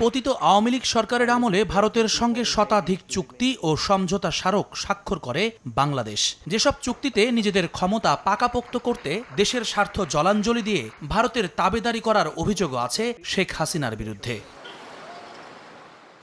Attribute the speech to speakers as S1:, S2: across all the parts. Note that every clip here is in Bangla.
S1: পতিত আওয়ামী লীগ সরকারের আমলে ভারতের সঙ্গে শতাধিক চুক্তি ও সমঝোতা স্মারক স্বাক্ষর করে বাংলাদেশ। যেসব চুক্তিতে নিজেদের ক্ষমতা পাকাপোক্ত করতে দেশের স্বার্থ জলাঞ্জলি দিয়ে ভারতের তাবেদারি করার অভিযোগও আছে শেখ হাসিনার বিরুদ্ধে।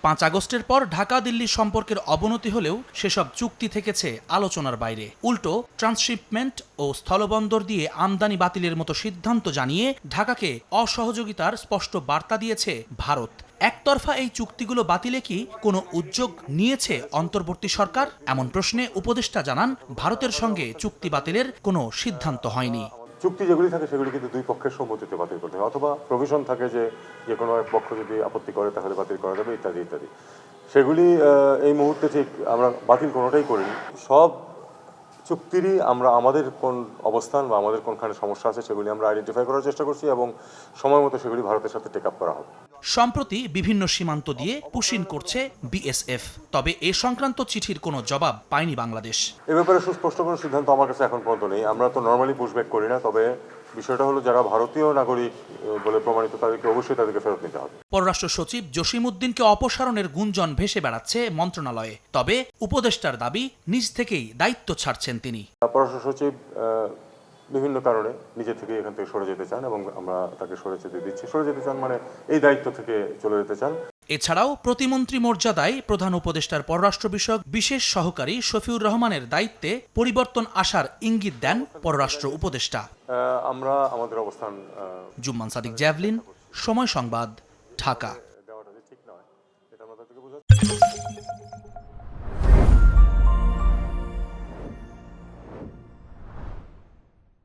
S1: পাঁচ আগস্টের পর ঢাকা দিল্লি সম্পর্কের অবনতি হলেও সেসব চুক্তি থেকেছে আলোচনার বাইরে। উল্টো, ট্রান্সশিপমেন্ট ও স্থলবন্দর দিয়ে আমদানি বাতিলের মতো সিদ্ধান্ত জানিয়ে ঢাকাকে অসহযোগিতার স্পষ্ট বার্তা দিয়েছে ভারত। একতরফা এই চুক্তিগুলো বাতিলে কি কোনো উদ্যোগ নিয়েছে অন্তর্বর্তী সরকার? এমন প্রশ্নে উপদেষ্টা জানান, ভারতের সঙ্গে চুক্তি বাতিলের কোনো সিদ্ধান্ত হয়নি।
S2: চুক্তি যেগুলি থাকে সেগুলি কিন্তু দুই পক্ষের সম্মতিতে বাতিল করতে হয়। অথবা প্রভিশন থাকে যে যে কোনো এক পক্ষ যদি আপত্তি করে তাহলে বাতিল করা যাবে, ইত্যাদি ইত্যাদি। সেগুলি এই মুহূর্তে ঠিক আমরা বাতিল কোনোটাই করিনি। সব চুক্তিরই আমরা আমাদের কোন অবস্থান বা আমাদের কোনখানে সমস্যা আছে সেগুলি আমরা আইডেন্টিফাই করার চেষ্টা করছি এবং সময় মতো সেগুলি ভারতের সাথে টেক আপ করা হবে
S1: সম্প্রতি বিভিন্ন সীমান্ত দিয়ে পুশিন করছে বিএসএফ তবে এ সংক্রান্ত চিঠির কোনো জবাব পায়নি বাংলাদেশ।
S2: এ ব্যাপারে সুস্পষ্ট কোনো সিদ্ধান্ত আমার কাছে এখন পর্যন্ত নেই। আমরা তো নর্মালি পুশব্যাক করি না তবে বিষয়টা হলো যারা ভারতীয় নাগরিক বলে প্রমাণিত তাদেরকে অবশ্যই তাদেরকে ফেরত নিতে হবে।
S1: পররাষ্ট্র সচিব জসিমউদ্দিনকে অপসারণের গুঞ্জন ভেসে বেড়াচ্ছে মন্ত্রণালয়ে তবে উপদেষ্টার দাবি নিজ থেকেই দায়িত্ব ছাড়ছেন তিনি।
S2: পররাষ্ট্র সচিব বিভিন্ন কারণে নিজে থেকে এখান থেকে সরে যেতে চান এবং আমরা তাকে সরে যেতে দিচ্ছি। সরে যেতে চান মানে এই দায়িত্ব থেকে চলে যেতে চান।
S1: এছাড়াও প্রতিমন্ত্রী মর্যাদায় প্রধান উপদেষ্টার পররাষ্ট্র বিষয়ক বিশেষ সহকারী শফিউর রহমানের দায়িত্বে পরিবর্তন আসার ইঙ্গিত দেন পররাষ্ট্র উপদেষ্টা।
S2: আমরা আমাদের অবস্থান
S1: জুম্মান সাদিক জ্যাভলিন সময় সংবাদ ঢাকা।